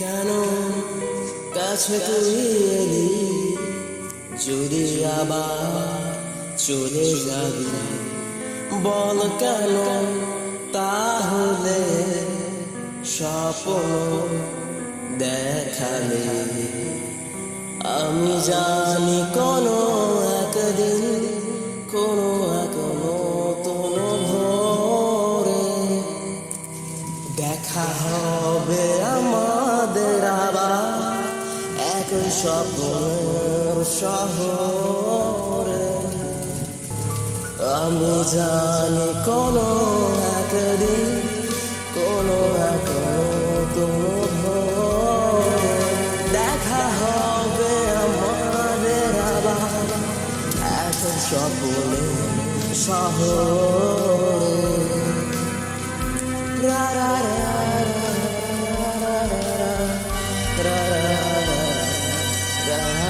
কেন? কাছে তুই এলি, যদি আবার চলে যাবি বল কেন? তাহলে স্বপ্ন দেখালে। আমি জানি কোনো একদিন কোনো নতুন ভোরে দেখা হবে আবার এক স্বপ্নের শহরে আমি জানি কোনো একদিন, কোনো এক দেখা হবে আমাদের আবার। এক স্বপ্নের শহরে রা রা রা রা রা রা রা। the